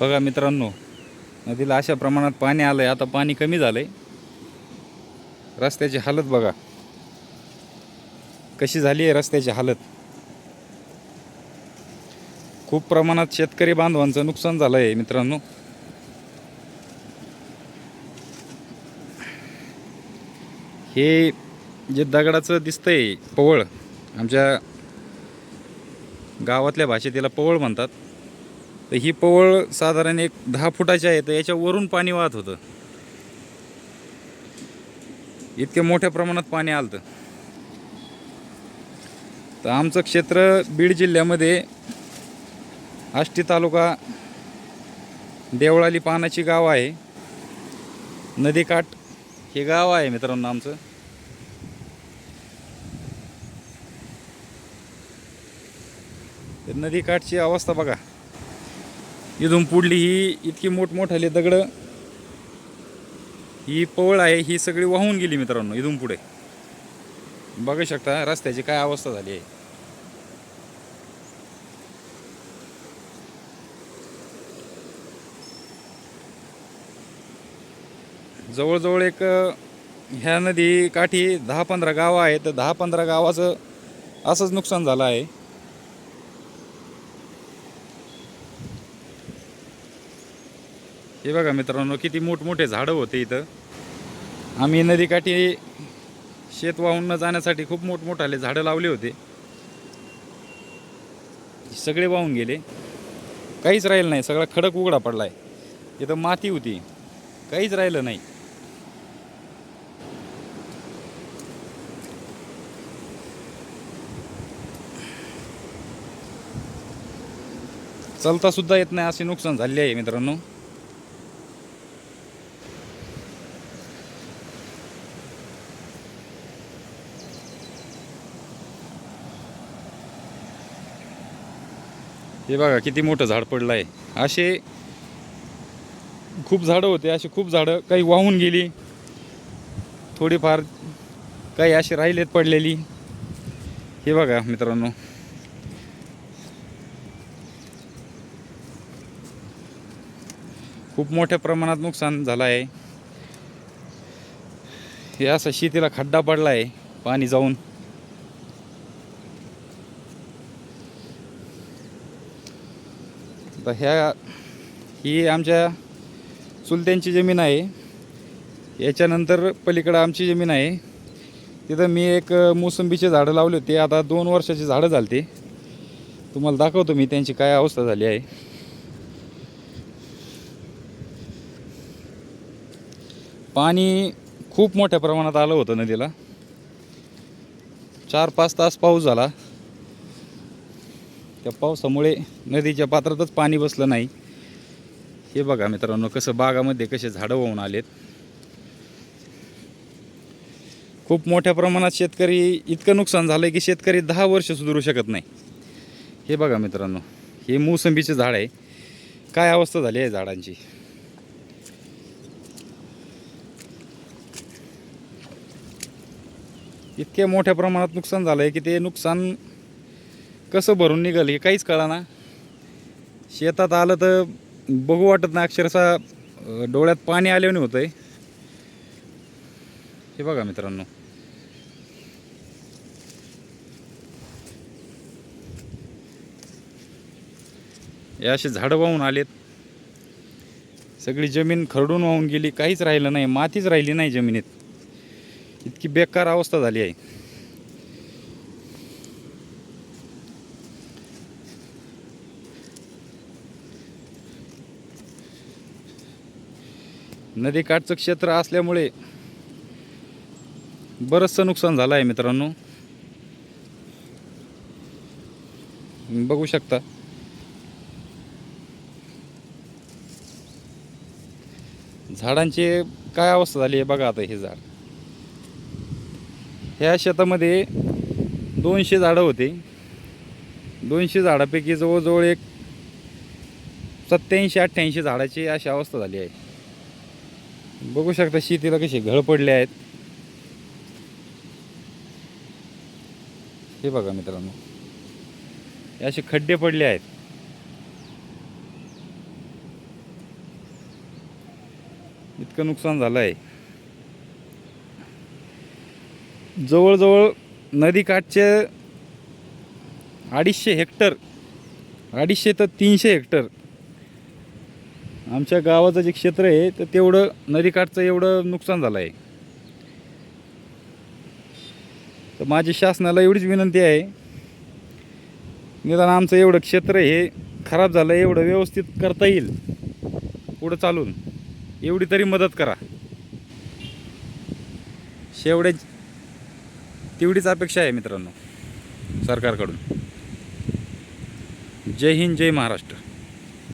बघा मित्रांनो नदीला अशा प्रमाणात पाणी आलं आहे आता पाणी कमी झालं आहे रस्त्याची हालत बघा. कशी झाली आहे रस्त्याची हालत? खूप प्रमाणात शेतकरी बांधवांचं नुकसान झालं आहे मित्रांनो. हे जे दगडाचं दिसतंय पवळ आमच्या गावातल्या भाषेत याला पवळ म्हणतात. तर ही पवळ साधारण एक दहा फुटाची आहे तर याच्यावरून पाणी वाहत होतं. इतके मोठ्या प्रमाणात पाणी आलं तर आमचं क्षेत्र बीड जिल्ह्यामध्ये आष्टी तालुका देवळाली पानाची गाव आहे. नदीकाठ हे गाव आहे मित्रांनो आमचं. तर नदीकाठची अवस्था बघा. इथून पुढली ही इतकी मोठमोठाली दगडं ही पवळ आहे ही सगळी वाहून गेली मित्रांनो इथून पुढे. बघू शकता रस्त्याची काय अवस्था झाली आहे. जवळजवळ एक ह्या नदी काठी दहा पंधरा गावं आहेत. तर दहा पंधरा गावाचं असंच नुकसान झालं आहे. हे बघा मित्रांनो किती मोठमोठे झाडं होते इथं. आम्ही नदीकाठी शेत वाहून न जाण्यासाठी खूप मोठमोठाले झाडं लावले होते. सगळे वाहून गेले. काहीच राहिलं नाही सगळा खडक उघडा पडला आहे इथं माती होती. काहीच राहिलं नाही. चलता सुद्धा येत नाही असे नुकसान झाले आहे मित्रांनो. हे बघा किती मोठं झाड पडलं आहे असे खूप झाडं होते असे खूप झाडं काही वाहून गेली. थोडीफार काही असे राहिलेत पडलेली. हे बघा मित्रांनो. खूप मोठ्या प्रमाणात नुकसान झालं आहे हे असं शेतीला खड्डा पडला आहे पाणी जाऊन. तर ह्या ही आमच्या चुलत्यांची जमीन आहे. याच्यानंतर पलीकडं आमची जमीन आहे. तिथं मी एक मोसंबीचे झाडं लावले होते. आता दोन वर्षाची झाडं झालते. तुम्हाला दाखवतो मी त्यांची काय अवस्था झाली आहे. पाणी खूप मोठ्या प्रमाणात आलं होतं नदीला. चार पाच तास पाऊस झाला. त्या पावसामुळे नदीच्या पात्रातच पाणी बसलं नाही. हे बघा मित्रांनो कसं बागामध्ये कसे झाडं वाहून आलेत. खूप मोठ्या प्रमाणात शेतकरी इतकं नुकसान झालं की शेतकरी दहा वर्ष सुधरू शकत नाही. हे बघा मित्रांनो हे मोसंबीचं झाड आहे. काय अवस्था झाली आहे झाडांची? इतक्या मोठ्या प्रमाणात नुकसान झालं आहे की ते नुकसान कसं भरून निघाल हे काहीच कळाना. शेतात आलं तर बघू वाटत नाही अक्षरशः डोळ्यात पाणी आल्याने होतं आहे हे बघा मित्रांनो. हे असे झाडं वाहून आलेत. सगळी जमीन खरडून वाहून गेली काहीच राहिलं नाही मातीच राहिली नाही जमिनीत. इतकी बेकार अवस्था झाली आहे. नदीकाठचं क्षेत्र असल्यामुळे बरंचसं नुकसान झालं आहे मित्रांनो. बघू शकता. झाडांची काय अवस्था झाली आहे बघा आता हे झाड. ह्या शेतामध्ये दोनशे झाडं होते. दोनशे झाडापैकी जवळजवळ एक सत्याऐंशी अठ्ठ्याऐंशी झाडाची अशी अवस्था झाली आहे. बघू शकता शेतीला कसे घळ पडले आहेत. हे बघा मित्रांनो. हे असे खड्डे पडले आहेत. इतकं नुकसान झालं आहे जवळजवळ नदीकाठचे अडीचशे हेक्टर अडीचशे तर तीनशे हेक्टर आमच्या गावाचं जे क्षेत्र आहे तर तेवढं नदीकाठचं एवढं नुकसान झालं आहे. तर माझी शासनाला एवढीच विनंती आहे. निदान आमचं एवढं क्षेत्र हे खराब झालं आहे एवढं व्यवस्थित करता येईल. पुढं चालून एवढी तरी मदत करा. शेवड्या तेवढीच अपेक्षा आहे मित्रांनो सरकारकडून. जय हिंद जय महाराष्ट्र.